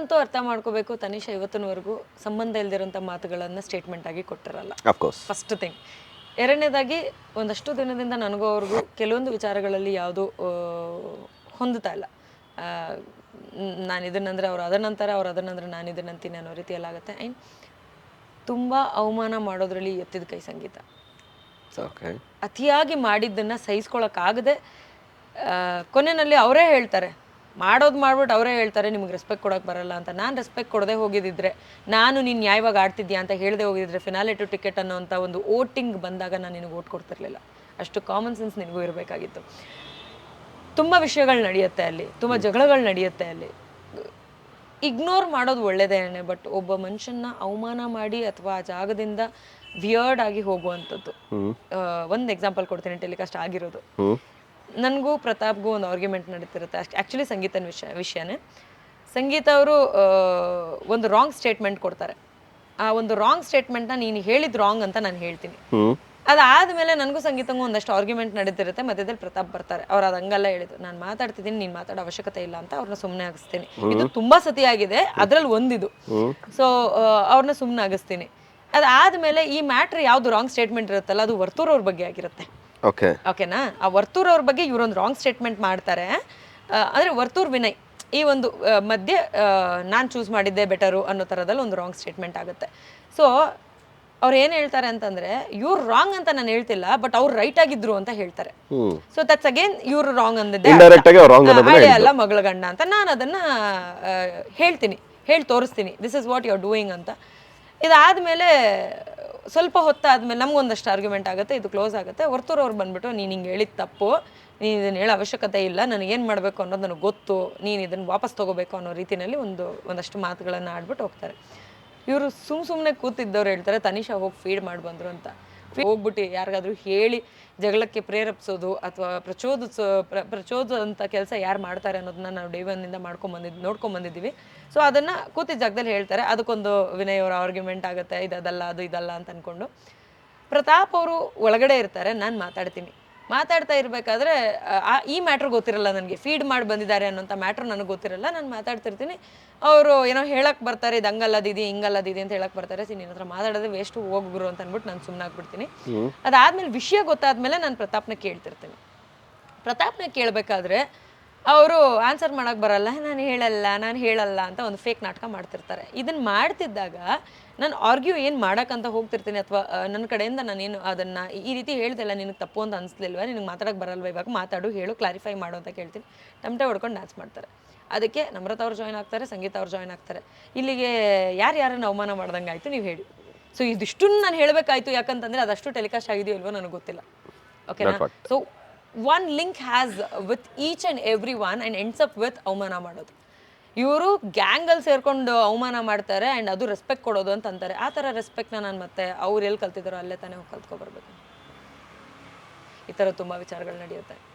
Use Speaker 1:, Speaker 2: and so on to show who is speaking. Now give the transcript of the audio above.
Speaker 1: ಒಂದಂತೂ ಅರ್ಥ ಮಾಡ್ಕೋಬೇಕು. ತನಿಷಾ ಇವತ್ತಿನವರೆಗೂ ಸಂಬಂಧ ಇಲ್ದಿರೋಂಥ ಮಾತುಗಳನ್ನ ಸ್ಟೇಟ್ಮೆಂಟ್ ಆಗಿ ಕೊಟ್ಟಿರಲ್ಲ.
Speaker 2: ಅಫ್ಕೋರ್ಸ್
Speaker 1: ಫಸ್ಟ್ ಥಿಂಗ್ ಎರಡನೇದಾಗಿ ಒಂದಷ್ಟು ದಿನದಿಂದ ನನಗೂ ಅವ್ರಿಗೂ ಕೆಲವೊಂದು ವಿಚಾರಗಳಲ್ಲಿ ಯಾವುದು ಹೊಂದುತ್ತಾ ಇಲ್ಲ. ನಾನು ಇದನ್ನಂದ್ರೆ ಅವ್ರು ಅದನ್ನಂತಾರೆ ಅವ್ರು ಅದನ್ನಂದ್ರೆ ನಾನು ಇದನ್ನಂತೀನಿ ಅನ್ನೋ ರೀತಿಯಲ್ಲಿ ಆಗುತ್ತೆ. ಆ್ಯಂಡ್ ತುಂಬ ಅವಮಾನ ಮಾಡೋದ್ರಲ್ಲಿ ಎತ್ತಿದ ಕೈ ಸಂಗೀತ. ಅತಿಯಾಗಿ ಮಾಡಿದ್ದನ್ನು ಸಹಿಸ್ಕೊಳಕ್ಕಾಗದೆ ಕೊನೆಯಲ್ಲಿ ಅವರೇ ಹೇಳ್ತಾರೆ. ಮಾಡೋದು ಮಾಡ್ಬಿಟ್ಟು ಅವರೇ ಹೇಳ್ತಾರೆ ನಿಮ್ಗೆ ರೆಸ್ಪೆಕ್ಟ್ ಕೊಡೋಕೆ ಬರಲ್ಲ ಅಂತ. ನಾನು ರೆಸ್ಪೆಕ್ಟ್ ಕೊಡದೆ ಹೋಗಿದ್ದಿದ್ರೆ ನಾನು ನೀನು ನ್ಯಾಯವಾಗಿ ಆಡ್ತಿದ್ಯಾ ಅಂತ ಹೇಳದೆ ಹೋಗಿದ್ರೆ ಫಿನಾಲೆ ಟು ಟಿಕೆಟ್ ಅನ್ನೋಂಥ ಒಂದು ಓಟಿಂಗ್ ಬಂದಾಗ ನಾನು ನಿನಗೆ ಓಟ್ ಕೊಡ್ತಿರ್ಲಿಲ್ಲ. ಅಷ್ಟು ಕಾಮನ್ ಸೆನ್ಸ್ ನಿನಗೂ ಇರಬೇಕಾಗಿತ್ತು. ತುಂಬ ವಿಷಯಗಳು ನಡೆಯುತ್ತೆ ಅಲ್ಲಿ ತುಂಬ ಜಗಳಗಳು ನಡೆಯುತ್ತೆ ಅಲ್ಲಿ. ಇಗ್ನೋರ್ ಮಾಡೋದು ಒಳ್ಳೇದೇನೆ ಬಟ್ ಒಬ್ಬ ಮನುಷ್ಯನ ಅವಮಾನ ಮಾಡಿ ಅಥವಾ ಆ ಜಾಗದಿಂದ ವಿಯರ್ಡ್ ಆಗಿ ಹೋಗುವಂಥದ್ದು. ಒಂದು ಎಕ್ಸಾಂಪಲ್ ಕೊಡ್ತೀನಿ ಟೆಲಿಕಾಸ್ಟ್ ಆಗಿರೋದು. ನನಗೂ ಪ್ರತಾಪ್ಗೂ ಒಂದು ಆರ್ಗ್ಯುಮೆಂಟ್ ನಡೀತಿರುತ್ತೆ ಆ್ಯಕ್ಚುಲಿ ಸಂಗೀತನ ವಿಷಯ ವಿಷಯನೇ. ಸಂಗೀತ ಅವರು ಒಂದು ರಾಂಗ್ ಸ್ಟೇಟ್ಮೆಂಟ್ ಕೊಡ್ತಾರೆ. ಆ ಒಂದು ರಾಂಗ್ ಸ್ಟೇಟ್ಮೆಂಟ್ನ ನೀನು ಹೇಳಿದ್ ರಾಂಗ್ ಅಂತ ನಾನು ಹೇಳ್ತೀನಿ. ಅದಾದಮೇಲೆ ನನಗೂ ಸಂಗೀತಂಗೂ ಒಂದಷ್ಟು ಆರ್ಗ್ಯುಮೆಂಟ್ ನಡೀತಿರುತ್ತೆ. ಮಧ್ಯದಲ್ಲಿ ಪ್ರತಾಪ್ ಬರ್ತಾರೆ. ಅವ್ರು ಅದು ಹಂಗಲ್ಲ ಹೇಳಿದ್ರು. ನಾನು ಮಾತಾಡ್ತಿದ್ದೀನಿ ನೀನು ಮಾತಾಡೋ ಅವಶ್ಯಕತೆ ಇಲ್ಲ ಅಂತ ಅವ್ರನ್ನ ಸುಮ್ಮನೆ ಆಗಿಸ್ತೀನಿ ಇದು ತುಂಬಾ ಸತಿ ಆಗಿದೆ. ಅದರಲ್ಲಿ ಒಂದಿದು. ಸೊ ಅವ್ರನ್ನ ಸುಮ್ಮನೆ ಆಗಿಸ್ತೀನಿ ಅದಾದ್ಮೇಲೆ ಈ ಮ್ಯಾಟ್ರ್ ಯಾವ್ದು ರಾಂಗ್ ಸ್ಟೇಟ್ಮೆಂಟ್ ಇರುತ್ತಲ್ಲ ಅದು ವರ್ತೂರವ್ರ ಬಗ್ಗೆ ಆಗಿರುತ್ತೆ.
Speaker 2: ಓಕೆ
Speaker 1: ಓಕೆನಾ ಆ ವರ್ತೂರ್ ಅವ್ರ ಬಗ್ಗೆ ಇವರೊಂದು ರಾಂಗ್ ಸ್ಟೇಟ್ಮೆಂಟ್ ಮಾಡ್ತಾರೆ. ಅಂದ್ರೆ ವರ್ತೂರ್ ವಿನಯ್ ಈ ಒಂದು ಮಧ್ಯೆ ನಾನು ಚೂಸ್ ಮಾಡಿದ್ದೆ ಬೆಟರು ಅನ್ನೋ ಥರದಲ್ಲಿ ಒಂದು ರಾಂಗ್ ಸ್ಟೇಟ್ಮೆಂಟ್ ಆಗುತ್ತೆ. ಸೊ ಅವ್ರು ಏನು ಹೇಳ್ತಾರೆ ಅಂತಂದ್ರೆ ಇವ್ರು ರಾಂಗ್ ಅಂತ ನಾನು ಹೇಳ್ತಿಲ್ಲ ಬಟ್ ಅವ್ರು ರೈಟ್ ಆಗಿದ್ರು ಅಂತ ಹೇಳ್ತಾರೆ. ಸೊ ದಟ್ಸ್ ಅಗೇನ್ ಇವ್ರು ರಾಂಗ್ ಅಂದಿದ್ದೆ ಹಳೆ ಅಲ್ಲ ಮಗಳ ಗಂಡ ಅಂತ. ನಾನು ಅದನ್ನ ಹೇಳ್ತೀನಿ ಹೇಳಿ ತೋರಿಸ್ತೀನಿ. This is what you are doing ಅಂತ. ಇದಾದ್ಮೇಲೆ ಸ್ವಲ್ಪ ಹೊತ್ತಾದ್ಮೇಲೆ ನಮ್ಗೊಂದಷ್ಟು ಆರ್ಗ್ಯುಮೆಂಟ್ ಆಗುತ್ತೆ, ಇದು ಕ್ಲೋಸ್ ಆಗುತ್ತೆ. ಹೊರ್ತೂರು ಅವ್ರು ಬಂದ್ಬಿಟ್ಟು, ನೀನು ಹಿಂಗೆ ಹೇಳಿದ ತಪ್ಪು. ನೀನು ಇದನ್ನ ಹೇಳೋ ಅವಶ್ಯಕತೆ ಇಲ್ಲ. ನನಗೇನು ಮಾಡಬೇಕು ಅನ್ನೋದು ನನಗೆ ಗೊತ್ತು. ನೀನು ಇದನ್ನು ವಾಪಸ್ ತಗೋಬೇಕು ಅನ್ನೋ ರೀತಿಯಲ್ಲಿ ಒಂದು, ಒಂದಷ್ಟು ಮಾತುಗಳನ್ನು ಆಡ್ಬಿಟ್ಟು ಹೋಗ್ತಾರೆ. ಇವರು ಸುಮ್ಮ ಸುಮ್ಮನೆ ಕೂತಿದ್ದವ್ರು ಹೇಳ್ತಾರೆ, ತನಿಷಾ ಹೋಗಿ ಫೀಡ್ ಮಾಡಿ ಬಂದರು ಅಂತ. ಹೋಗ್ಬಿಟ್ಟು ಯಾರಿಗಾದ್ರೂ ಹೇಳಿ ಜಗಳಕ್ಕೆ ಪ್ರೇರೇಪಿಸೋದು ಅಥವಾ ಪ್ರಚೋದಿಸೋ ಪ್ರ ಪ್ರಚೋದಂಥ ಕೆಲಸ ಯಾರು ಮಾಡ್ತಾರೆ ಅನ್ನೋದನ್ನ ನಾವು ಡೇ ಒನ್ನಿಂದ ಮಾಡ್ಕೊಂಬಂದಿದ್ದು ನೋಡ್ಕೊಂಬಂದಿದ್ದೀವಿ ಸೊ ಅದನ್ನು ಕೂತಿ ಜಾಗದಲ್ಲಿ ಹೇಳ್ತಾರೆ. ಅದಕ್ಕೊಂದು ವಿನಯ್ ಅವರ ಆರ್ಗ್ಯುಮೆಂಟ್ ಆಗುತ್ತೆ, ಇದು ಅದಲ್ಲ, ಅದು ಇದಲ್ಲ ಅಂತ ಅಂದ್ಕೊಂಡು ಪ್ರತಾಪ್ ಅವರು ಒಳಗಡೆ ಇರ್ತಾರೆ. ನಾನು ಮಾತಾಡ್ತೀನಿ. ಮಾತಾಡ್ತಾ ಇರಬೇಕಾದ್ರೆ ಈ ಮ್ಯಾಟ್ರ್ ಗೊತ್ತಿರಲ್ಲ ನನಗೆ. ಫೀಡ್ ಮಾಡಿ ಬಂದಿದ್ದಾರೆ ಅನ್ನೋಂಥ ಮ್ಯಾಟ್ರ್ ನನಗೆ ಗೊತ್ತಿರಲ್ಲ. ನಾನು ಮಾತಾಡ್ತಿರ್ತೀನಿ. ಅವರು ಏನೋ ಹೇಳಕ್ ಬರ್ತಾರೆ ಇದು ಹಂಗಲ್ಲದಿದೆ ಹಿಂಗಲ್ಲದಿದೆ ಅಂತ ಹೇಳಕ್ ಬರ್ತಾರೆ. ಸಿ ನಿನ್ನ ಹತ್ರ ಮಾತಾಡೋದು ವೇಸ್ಟ್ ಹೋಗ್ಬಿರು ಅಂತ ಅಂದ್ಬಿಟ್ಟು ನಾನು ಸುಮ್ಮನೆ ಆಗ್ಬಿಡ್ತೀನಿ. ಅದಾದ್ಮೇಲೆ ವಿಷಯ ಗೊತ್ತಾದ್ಮೇಲೆ ನಾನು ಪ್ರತಾಪ್ನ ಕೇಳ್ತಿರ್ತೀನಿ. ಪ್ರತಾಪ್ನ ಕೇಳಬೇಕಾದ್ರೆ ಅವರು ಆನ್ಸರ್ ಮಾಡಕ್ ಬರಲ್ಲ ನಾನು ಹೇಳಲ್ಲ ನಾನು ಹೇಳಲ್ಲ ಅಂತ ಒಂದು ಫೇಕ್ ನಾಟಕ ಮಾಡ್ತಿರ್ತಾರೆ. ಇದನ್ನು ಮಾಡ್ತಿದ್ದಾಗ ನಾನು ಆರ್ಗ್ಯೂ ಏನು ಮಾಡೋಕ್ಕಂತ ಹೋಗ್ತಿರ್ತೀನಿ ಅಥವಾ ನನ್ನ ಕಡೆಯಿಂದ ನಾನೇನು ಅದನ್ನು ಈ ರೀತಿ ಹೇಳ್ದಲ್ಲ ನಿನಗೆ ತಪ್ಪು ಅಂತ ಅನಿಸ್ಲಿಲ್ವ ನಿನಗೆ ಮಾತಾಡೋಕ್ಕೆ ಬರಲ್ವ ಇವಾಗ ಮಾತಾಡು ಹೇಳು ಕ್ಲಾರಿಫೈ ಮಾಡು ಅಂತ ಕೇಳ್ತೀನಿ. ಟಮಟೆ ಹೊಡ್ಕೊಂಡು ಡ್ಯಾನ್ಸ್ ಮಾಡ್ತಾರೆ. ಅದಕ್ಕೆ ನಮ್ರತ ಅವ್ರು ಜಾಯ್ನ್ ಆಗ್ತಾರೆ ಸಂಗೀತ ಅವ್ರು ಜಾಯ್ನ್ ಆಗ್ತಾರೆ. ಇಲ್ಲಿಗೆ ಯಾರು ಯಾರನ್ನು ಅವಮಾನ ಮಾಡ್ದಂಗೆ ಆಯಿತು ನೀವು ಹೇಳಿ. ಸೊ ಇದಿಷ್ಟು ನಾನು ಹೇಳಬೇಕಾಯ್ತು ಯಾಕಂತಂದರೆ ಅದಷ್ಟು ಟೆಲಿಕಾಸ್ಟ್ ಆಗಿದೆಯೋ ಇಲ್ವೋ ನನಗೆ ಗೊತ್ತಿಲ್ಲ. ಓಕೆನಾ so one link has with each and every one and ends up with ಅವಮಾನ ಮಾಡೋದು. ಇವರು ಗ್ಯಾಂಗಲ್ಲಿ ಸೇರ್ಕೊಂಡು ಅವಮಾನ ಮಾಡ್ತಾರೆ ಆ್ಯಂಡ್ ಅದು ರೆಸ್ಪೆಕ್ಟ್ ಕೊಡೋದು ಅಂತ ಅಂತಾರೆ. ಆ ಥರ ರೆಸ್ಪೆಕ್ಟ್ನ ನಾನು ಮತ್ತೆ ಅವ್ರು ಎಲ್ಲಿ ಕಲ್ತಿದ್ದಾರೋ ಅಲ್ಲೇ ತಾನೇ ಹೋಗಿ ಕಲ್ತ್ಕೊಬರ್ಬೇಕು ಈ ಥರ ತುಂಬ ವಿಚಾರಗಳು ನಡೆಯುತ್ತೆ.